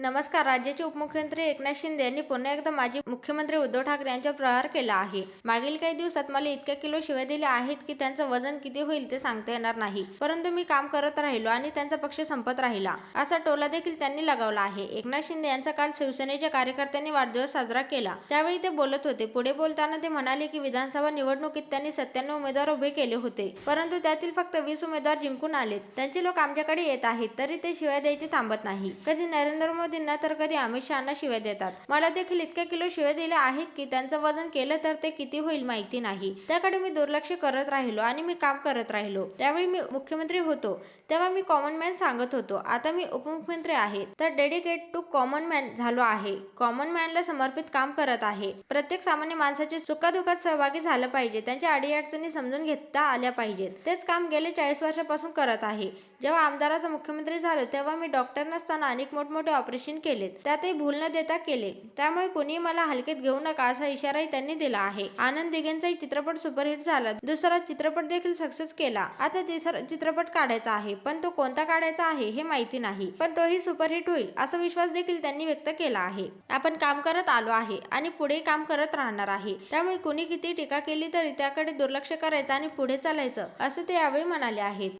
नमस्कार राज्याचे उपमुख्यमंत्री एकनाथ शिंदे यांनी पुन्हा एकदा माजी मुख्यमंत्री उद्धव ठाकरे यांच्यावर प्रहार केला आहे. मागील काही दिवसात मला इतक्या किलो शिव्या दिल्या आहेत की त्यांचं वजन किती होईल ते सांगता येणार नाही. परंतु मी काम करत राहिलो आणि त्यांचा पक्ष संपत राहिला. असा टोला देखील त्यांनी लगावला आहे. एकनाथ शिंदे यांचा काल शिवसेनेच्या कार्यकर्त्यांनी वाढदिवस साजरा केला. त्यावेळी ते बोलत होते. पुढे बोलताना ते म्हणाले की विधानसभा निवडणुकीत त्यांनी सत्त्याण्णव उमेदवार उभे केले होते. परंतु त्यातील फक्त वीस उमेदवार जिंकून आलेत. त्यांचे लोक आमच्याकडे येत आहेत तरी ते शिव्या द्यायचे थांबत नाही. कधी नरेंद्र मोदी मोदींना तर कधी अमित शहाना शिव्या देतात. मला देखील इतके किलो शिव्या दिल्या आहेत की त्यांचं वजन केलं तर ते किती होईल माहिती नाही. त्याकडे मी दुर्लक्ष करत राहिलो आणि मी काम करत राहिलो. त्यावेळी मी मुख्यमंत्री होतो. तेव्हा मी कॉमन मॅन सांगत होतो. आता मी उपमुख्यमंत्री आहे. तर डेडिकेट टू कॉमन मॅन झालो आहे. कॉमन मॅनला समर्पित काम करत आहे. प्रत्येक सामान्य माणसाचे सुखादुखात सहभागी झालं पाहिजे. त्यांच्या अडीअडचणी समजून घेता आल्या पाहिजेत. तेच काम गेले चाळीस वर्षापासून करत आहे. जेव्हा आमदाराचा मुख्यमंत्री झालो तेव्हा मी डॉक्टर नसताना अनेक मोठमोठे ऑपरेशन केलेत. त्यातही भूल न देता केले. त्यामुळे कोणी मला हलकेत घेऊ नका असा इशाराही त्यांनी दिला आहे. आनंद दिगेंचाही चित्रपट सुपरहिट झाला. दुसरा चित्रपट देखील सक्सेस केला. आता तिसरा चित्रपट काढायचा आहे. पण तो कोणता काढायचा आहे हे माहिती नाही. पण तोही सुपरहिट होईल असा विश्वास देखील त्यांनी व्यक्त केला आहे. आपण काम करत आलो आहे आणि पुढे काम करत राहणार आहे. त्यामुळे कुणी किती टीका केली तरी त्याकडे दुर्लक्ष करायचं आणि पुढे चालायचं असं ते यावेळी म्हणाले आहेत.